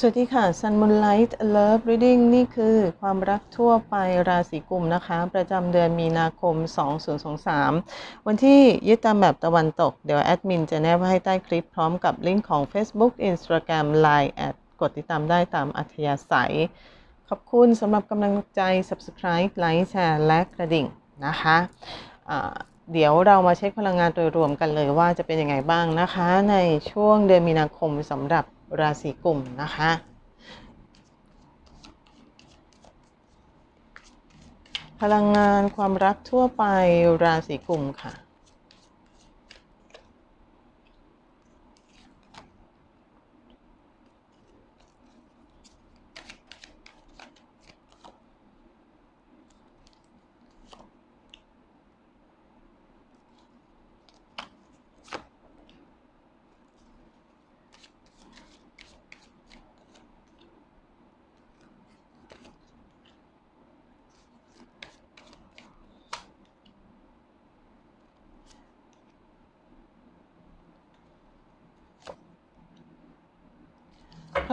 สวัสดีค่ะ Sun Moonlight Love Reading นี่คือความรักทั่วไปราศีกุมนะคะ ประจำเดือนมีนาคม 2023 วันที่ยึดตามแบบตะวันตก เดี๋ยวแอดมินจะแนบไว้ให้ใต้คลิปพร้อมกับลิงก์ของ Facebook Instagram Line แอดกดติดตามได้ตามอัธยาศัย ขอบคุณสำหรับกำลังใจ Subscribe ไลค์แชร์และกระดิ่งนะคะอ่าเดี๋ยวเรามาเช็คพลังงานโดยรวมกันเลยว่าจะเป็นยังไงบ้างนะคะ ในช่วงเดือนมีนาคมสำหรับ ราศีกุมนะคะพลังงานความรักทั่วไปราศีกุมค่ะ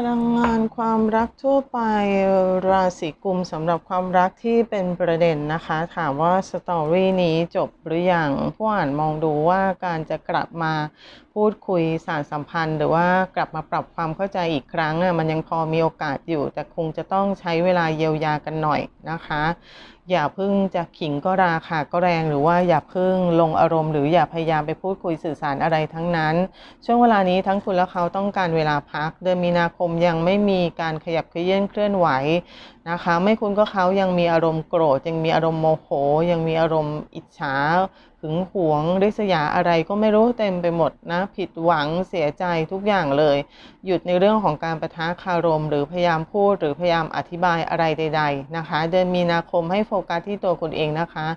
พลังงานความรักทั่วไปราศีกุมสำหรับความรักที่เป็นประเด็นนะคะ ถามว่าสตอรี่นี้จบหรือยังผู้อ่านมองดูว่าการจะกลับมาพูดคุยสารสัมพันธ์ หรือว่ากลับมาปรับความเข้าใจอีกครั้งมันยังพอมีโอกาสอยู่ แต่คงจะต้องใช้เวลาเยียวยากันหน่อยนะคะ อย่าพึ่งจะขิงก็ราคาก็แรงหรือว่าอย่าพึ่งลงอารมณ์หรืออย่าพยายามไปพูดคุยสื่อสารอะไรทั้งนั้น ช่วงเวลานี้ทั้งคุณและเขาต้องการเวลาพัก เดือนมีนาคมยังไม่มีการขยับเขยื่นเคลื่อนไหวนะคะ ไม่คุณก็เขายังมีอารมณ์โกรธยังมีอารมณ์โมโห ยังมีอารมณ์อิจฉาึงหวงริษยาอะไรก็ไม่รู้เต็มไปหมดนะ ผิดหวังเสียใจทุกอย่างเลย หยุดในเรื่องของการประทะคารม หรือพยายามพูดหรือพยายามอธิบายอะไรใด ๆ นะคะ เดือนมีนาคมให้โฟกัสที่ตัวคุณเองนะคะ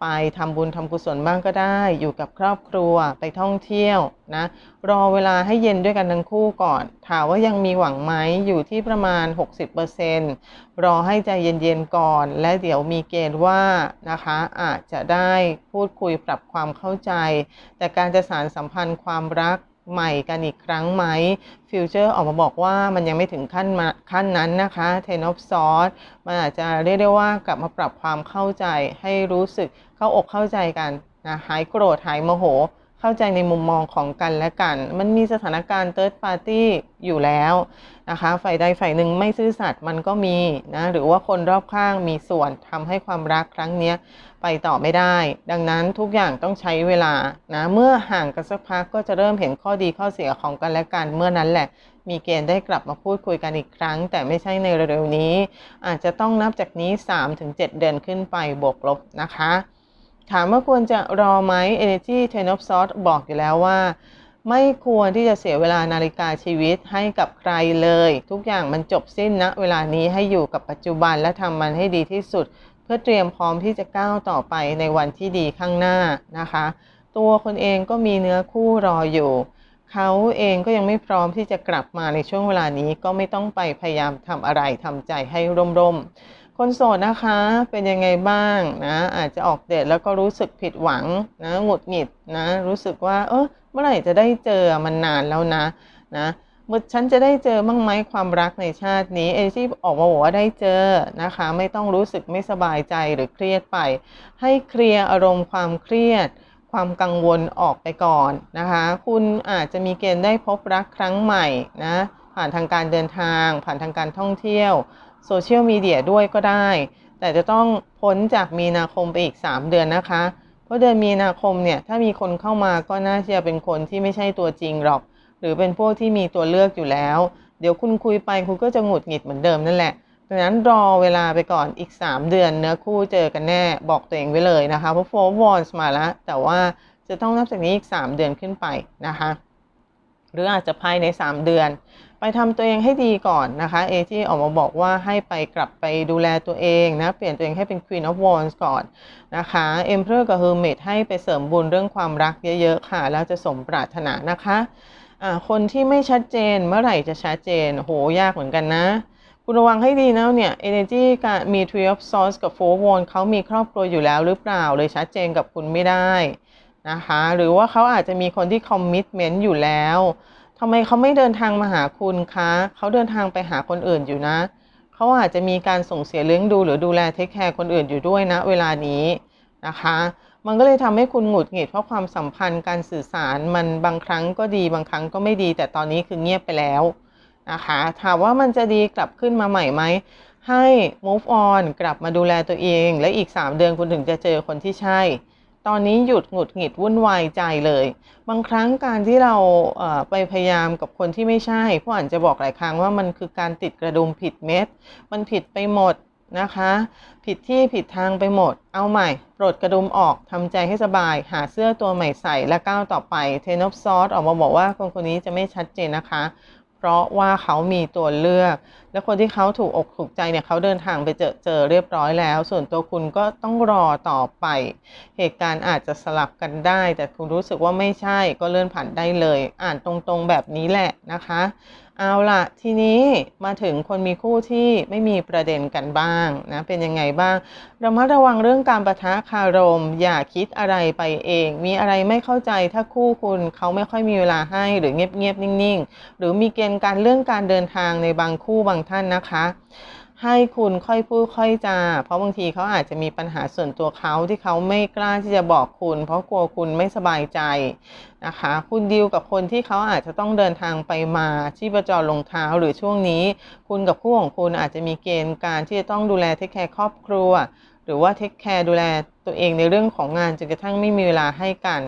ไปทำบุญทำกุศลบ้างก็ได้ อยู่กับครอบครัวไปท่องเที่ยวนะ รอเวลาให้เย็นด้วยกันทั้งคู่ก่อน ถามว่ายังมีหวังไหมอยู่ที่ประมาณ 60%รอให้ใจเย็นๆก่อน และเดี๋ยวมีเกณฑ์ว่านะคะอาจจะได้พูดคุยปรับความเข้าใจ แต่การจะสารสัมพันธ์ความรัก ใหม่กันอีกครั้งไหมฟิวเจอร์ออกมาบอกว่ามันยังไม่ถึงขั้นมาขั้นนั้นนะคะเทนอฟซอสมันอาจจะเรียกได้ว่ากลับมาปรับความเข้าใจให้รู้สึกเข้าอกเข้าใจกันนะหายโกรธหายโมโห เข้าใจในมุมมองของกันและกัน มันมีสถานการณ์ third party อยู่แล้วนะคะฝ่ายใดฝ่ายหนึ่งไม่ซื่อสัตย์มันก็มีนะหรือว่าคนรอบข้างมีส่วนทำให้ความรักครั้งนี้ไปต่อไม่ได้ ดังนั้นทุกอย่างต้องใช้เวลานะเมื่อห่างกันสักพักก็จะเริ่มเห็นข้อดีข้อเสียของกันและกันเมื่อนั้นแหละ มีเกณฑ์ได้กลับมาพูดคุยกันอีกครั้ง แต่ไม่ใช่ในเร็วๆนี้ อาจจะต้องนับจากนี้ 3-7 เดือนขึ้นไปบวกลบนะคะ ถามว่าควรจะรอไหม Energy Ten of Swords บอกอยู่แล้วว่า ไม่ควรที่จะเสียเวลานาฬิกาชีวิตให้กับใครเลย ทุกอย่างมันจบสิ้นณนะเวลานี้ให้อยู่กับปัจจุบันและทำมันให้ดีที่สุด เพื่อเตรียมพร้อมที่จะก้าวต่อไปในวันที่ดีข้างหน้านะคะ ตัวคนเองก็มีเนื้อคู่รออยู่ เขาเองก็ยังไม่พร้อมที่จะกลับมาในช่วงเวลานี้ก็ไม่ต้องไปพยายามทำอะไรทำใจให้ร่มๆ คนโสดนะคะเป็นยังไงบ้างนะ อาจจะออกเดทแล้วก็รู้สึกผิดหวังนะหงุดหงิดนะ รู้สึกว่า เออเมื่อไหร่จะได้เจอมันนานแล้วนะนะเมื่อฉันจะได้เจอบ้างไหมความรักในชาตินี้เอที่ออกมาบอกว่าได้เจอนะคะ ไม่ต้องรู้สึกไม่สบายใจหรือเครียดไป ให้เคลียร์อารมณ์ความเครียด ความกังวลออกไปก่อนนะคะ คุณอาจจะมีเกณฑ์ได้พบรักครั้งใหม่นะผ่านทางการเดินทาง ผ่านทางการท่องเที่ยว โซเชียลมีเดียด้วยก็ได้ แต่จะต้องพ้นจากมีนาคมไปอีก 3 เดือนนะคะ เพราะเดือนมีนาคมเนี่ยถ้ามีคนเข้ามาก็น่าจะเป็นคนที่ไม่ใช่ตัวจริงหรอก หรือเป็นพวกที่มีตัวเลือกอยู่แล้ว เดี๋ยวคุณคุยไปคุณก็จะหงุดหงิดเหมือนเดิมนั่นแหละดังนั้นรอเวลาไปก่อนอีก 3 เดือนเนื้อคู่เจอกันแน่บอกตัวเองไว้เลยนะคะเพราะโฟร์วอนส์มาแล้วแต่ว่าจะต้องนับจากนี้อีก 3 เดือนขึ้นไปนะคะ หรืออาจจะภายใน 3 เดือน ไปทำตัวเองให้ดีก่อนนะคะเอที่ออกมาบอกว่าให้ไปกลับไปดูแลตัวเองนะ เปลี่ยนตัวเองให้เป็น Queen of Wands ก่อนนะคะ Emperor กับ Hermit ให้ไปเสริมบุญเรื่องความรักเยอะๆค่ะ แล้วจะสมปรารถนานะคะคนที่ไม่ชัดเจนเมื่อไหร่จะชัดเจน โหยากเหมือนกันนะ คุณระวังให้ดีนะเนี่ย Energy กับมี Three of Swords กับ Four of Wands เขามีครอบครัวอยู่แล้วหรือเปล่าเลยชัดเจนกับคุณไม่ได้นะคะ หรือว่าเขาอาจจะมีคนที่คอมมิ t เมนต์อยู่แล้ว ทำไมเขาไม่เดินทางมาหาคุณคะ เขาเดินทางไปหาคนอื่นอยู่นะ เขาอาจจะมีการส่งเสียเลี้ยงดูหรือดูแลเทคแคร์คนอื่นอยู่ด้วยนะ เวลานี้นะคะ มันก็เลยทำให้คุณหงุดหงิดเพราะความสัมพันธ์การสื่อสารมันบางครั้งก็ดีบางครั้งก็ไม่ดี แต่ตอนนี้คือเงียบไปแล้วนะคะถามว่ามันจะดีกลับขึ้นมาใหม่ไหมให้ move on กลับมาดูแลตัวเอง และอีก 3 เดือนคุณถึงจะเจอคนที่ใช่ ตอนนี้หยุดหงุดหงิดวุ่นวายใจเลย บางครั้งการที่เราไปพยายามกับคนที่ไม่ใช่ผู้อ่านจะบอกหลายครั้งว่ามันคือการติดกระดุมผิดเม็ด มันผิดไปหมดนะคะ ผิดที่ผิดทางไปหมด เอาใหม่ปลดกระดุมออกทำใจให้สบาย หาเสื้อตัวใหม่ใส่และก้าวต่อไปเทนอฟซอสออกมาบอกว่าคนคนนี้จะไม่ชัดเจนนะคะ เพราะว่าเขามีตัวเลือก และคนที่เขาถูกอกถูกใจเนี่ยเขาเดินทางไปเจอเจอเรียบร้อยแล้ว ส่วนตัวคุณก็ต้องรอต่อไป เหตุการณ์อาจจะสลับกันได้ แต่คุณรู้สึกว่าไม่ใช่ก็เลื่อนผ่านได้เลย อ่านตรงๆแบบนี้แหละนะคะ เอาละทีนี้มาถึงคนมีคู่ที่ไม่มีประเด็นกันบ้างนะเป็นยังไงบ้างระมัดระวังเรื่องการประทะคารม อย่าคิดอะไรไปเอง มีอะไรไม่เข้าใจถ้าคู่คุณเขาไม่ค่อยมีเวลาให้หรือเงียบๆนิ่งๆ หรือมีเกณฑ์การเรื่องการเดินทางในบางคู่บางท่านนะคะ ให้คุณค่อยพูดค่อยจา เพราะบางทีเขาอาจจะมีปัญหาส่วนตัวเขาที่เขาไม่กล้าที่จะบอกคุณ เพราะกลัวคุณไม่สบายใจนะคะ คุณดีลกับคนที่เขาอาจจะต้องเดินทางไปมาที่ประจรลงเท้าหรือช่วงนี้ คุณกับคู่ของคุณอาจจะมีเกณฑ์การที่จะต้องดูแลเทคแคร์ครอบครัว หรือว่าเทคแคร์ดูแลตัวเองในเรื่องของงานจนกระทั่งไม่มีเวลาให้กัน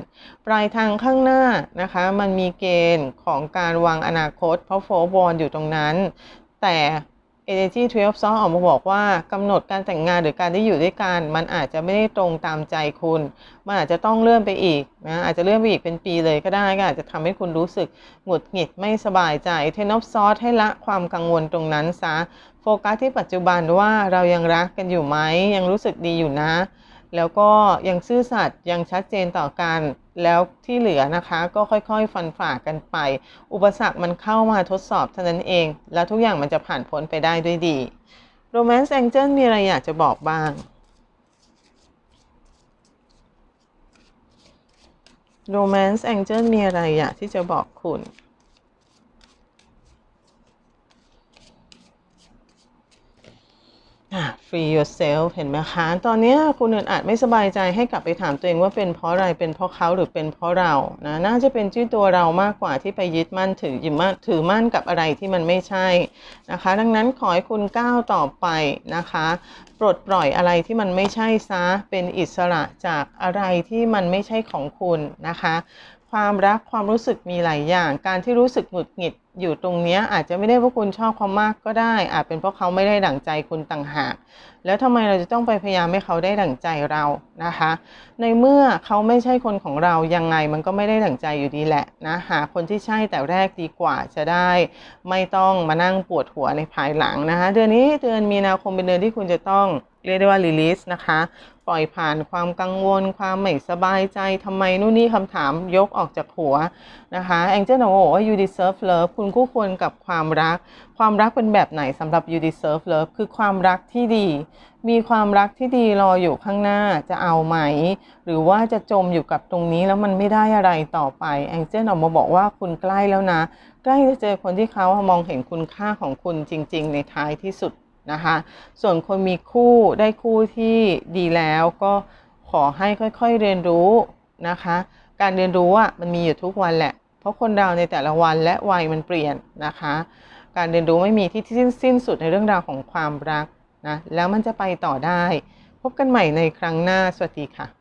ปลายทางข้างหน้านะคะ มันมีเกณฑ์ของการวางอนาคต เพราะโฟบอลอยู่ตรงนั้น แต่ Energy 12 Song ออกมาบอกว่ากำหนดการแต่งงานหรือการได้อยู่ด้วยกัน มันอาจจะไม่ได้ตรงตามใจคุณ มันอาจจะต้องเลื่อนไปอีกนะอาจจะเลื่อนไปอีกเป็นปีเลยก็ได้ก็อาจจะทำให้คุณรู้สึกหงุดหงิดไม่สบายใจเทนอฟซอสให้ละความกังวลตรงนั้นซะโฟกัสที่ปัจจุบันว่าเรายังรักกันอยู่ไหมยังรู้สึกดีอยู่นะ แล้วก็ยังซื่อสัตย์ยังชัดเจนต่อกัน แล้วที่เหลือนะคะ ก็ค่อยๆ ฟันฝ่ากันไป อุปสรรคมันเข้ามาทดสอบเท่านั้นเอง แล้วทุกอย่างมันจะผ่านพ้นไปได้ด้วยดี Romance Angel มีอะไรอยากจะบอกบ้าง Romance Angel มีอะไรอยากที่จะบอกคุณ อะ free yourself เห็นไหมคะ ตอนนี้คุณอื่นอาจไม่สบายใจให้กลับไปถามตัวเองว่าเป็นเพราะอะไร เป็นเพราะเขาหรือเป็นเพราะเรา นะ น่าจะเป็นที่ตัวเรามากกว่าที่ไปยึดมั่นถือยึดมั่นถือมั่นกับอะไรที่มันไม่ใช่นะคะ ดังนั้นขอให้คุณก้าวต่อไปนะคะ ปลดปล่อยอะไรที่มันไม่ใช่ซะ เป็นอิสระจากอะไรที่มันไม่ใช่ของคุณนะคะ ความรักความรู้สึกมีหลายอย่าง การที่รู้สึกหงุดหงิด อยู่ตรงนี้อาจจะไม่ได้เพราะคุณชอบเขามากก็ได้ อาจเป็นเพราะเขาไม่ได้ดั่งใจคุณต่างหาก แล้วทำไมเราจะต้องไปพยายามให้เขาได้ดั่งใจเรานะคะ ในเมื่อเขาไม่ใช่คนของเรายังไงมันก็ไม่ได้ดั่งใจอยู่ดีแหละนะหาคนที่ใช่แต่แรกดีกว่าจะได้ ไม่ต้องมานั่งปวดหัวในภายหลังนะคะเดือนนี้เดือนมีนาคมเป็นเดือนที่คุณจะต้อง เรียกได้ว่า release นะคะ ปล่อยผ่านความกังวล ความไม่สบายใจทำไมนู่นนี่คำถามยกออกจากหัวนะคะแองเจิลบอกว่า you deserve love คุณคู่ควรกับความรัก ความรักเป็นแบบไหนสำหรับ you deserve love คือความรักที่ดี มีความรักที่ดีรออยู่ข้างหน้าจะเอาไหม หรือว่าจะจมอยู่กับตรงนี้แล้วมันไม่ได้อะไรต่อไปแองเจิลออกมาบอกว่าคุณใกล้แล้วนะ ใกล้จะเจอคนที่เขามองเห็นคุณค่าของคุณจริง ๆ ในท้ายที่สุด นะคะ ส่วนคนมีคู่ได้คู่ที่ดีแล้วก็ขอให้ค่อยๆเรียนรู้นะคะ การเรียนรู้อะมันมีอยู่ทุกวันแหละ เพราะคนเราในแต่ละวันและวัยมันเปลี่ยนนะคะ การเรียนรู้ไม่มีที่สิ้นสิ้นสุดในเรื่องราวของความรักนะแล้วมันจะไปต่อได้ พบกันใหม่ในครั้งหน้าสวัสดีค่ะ